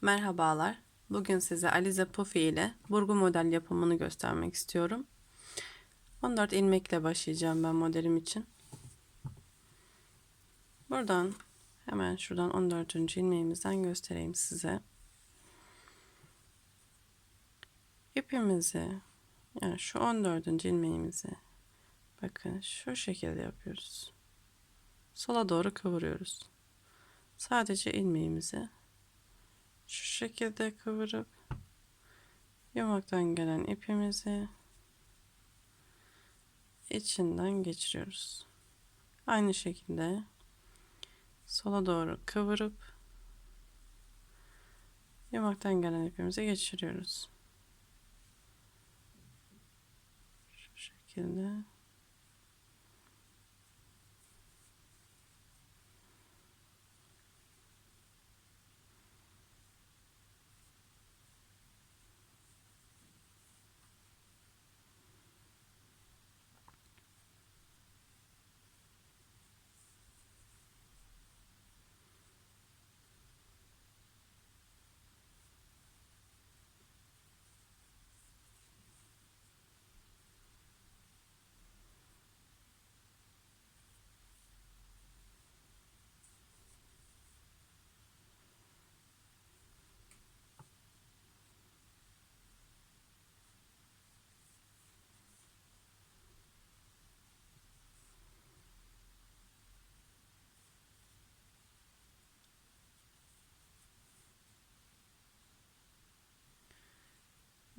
Merhabalar. Bugün size Alize Puffy ile burgu model yapımını göstermek istiyorum. 14 ilmekle başlayacağım ben modelim için. Buradan hemen şuradan 14. ilmeğimizden göstereyim size. İpimizi yani şu 14. ilmeğimizi bakın şu şekilde yapıyoruz. Sola doğru kıvırıyoruz. Sadece ilmeğimizi şu şekilde kıvırıp yumaktan gelen ipimizi içinden geçiriyoruz. Aynı şekilde sola doğru kıvırıp yumaktan gelen ipimizi geçiriyoruz. Şu şekilde.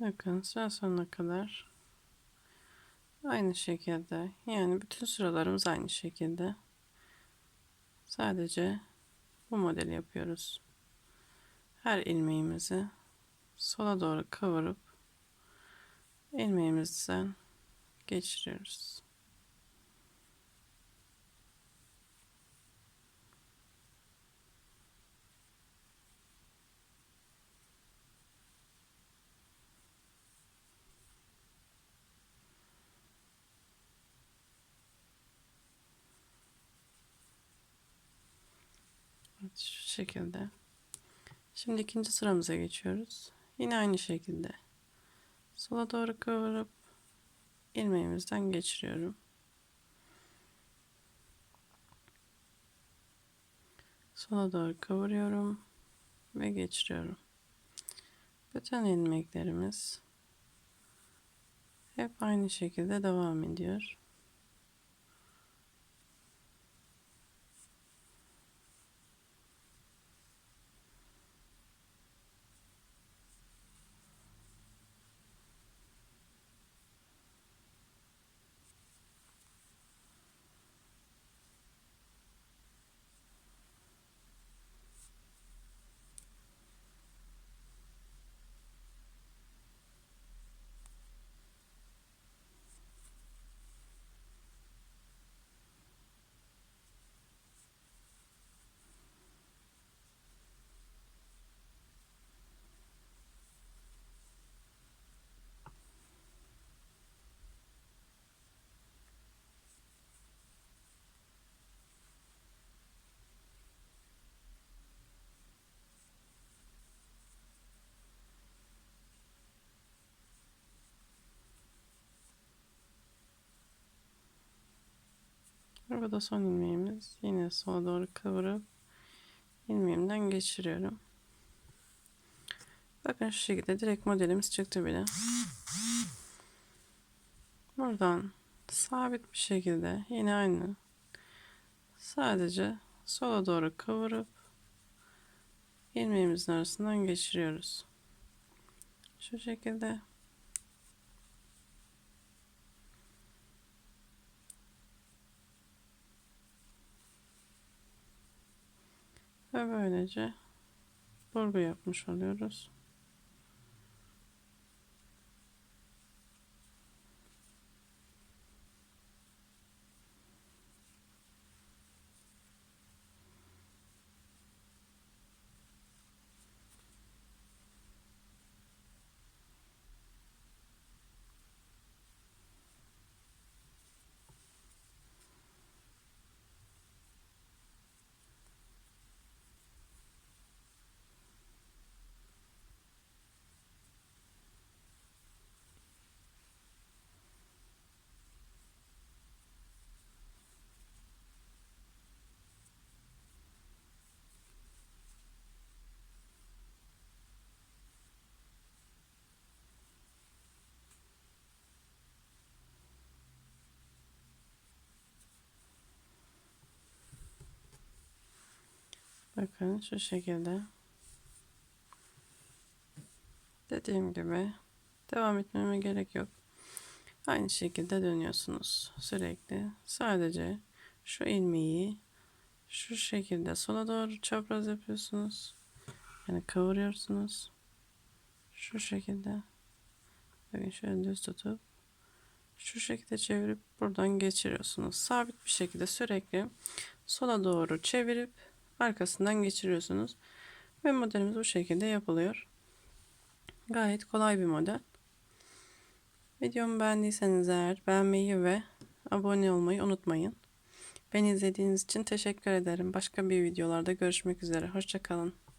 Bakın sıra sonuna kadar aynı şekilde yani bütün sıralarımız aynı şekilde sadece bu modeli yapıyoruz. Her ilmeğimizi sola doğru kıvırıp ilmeğimizden geçiriyoruz. Şekilde. Şimdi ikinci sıramıza geçiyoruz. Yine aynı şekilde. Sola doğru kıvırıp ilmeğimizden geçiriyorum. Sola doğru kıvırıyorum ve geçiriyorum. Bütün ilmeklerimiz hep aynı şekilde devam ediyor. Burada son ilmeğimiz. Yine sola doğru kıvırıp ilmeğimden geçiriyorum. Bakın şu şekilde direkt modelimiz çıktı bile. Buradan sabit bir şekilde yine aynı. Sadece sola doğru kıvırıp ilmeğimizin arasından geçiriyoruz. Şu şekilde Ve böylece burgu yapmış oluyoruz. Bakın şu şekilde. Dediğim gibi devam etmeme gerek yok. Aynı şekilde dönüyorsunuz sürekli. Sadece şu ilmeği şu şekilde sola doğru çapraz yapıyorsunuz. Yani kavuruyorsunuz. Şu şekilde. Bakın şöyle düz tutup şu şekilde çevirip buradan geçiriyorsunuz. Sabit bir şekilde sürekli sola doğru çevirip arkasından geçiriyorsunuz. Ve modelimiz bu şekilde yapılıyor. Gayet kolay bir model. Videomu beğendiyseniz eğer beğenmeyi ve abone olmayı unutmayın. Beni izlediğiniz için teşekkür ederim. Başka bir videolarda görüşmek üzere. Hoşçakalın.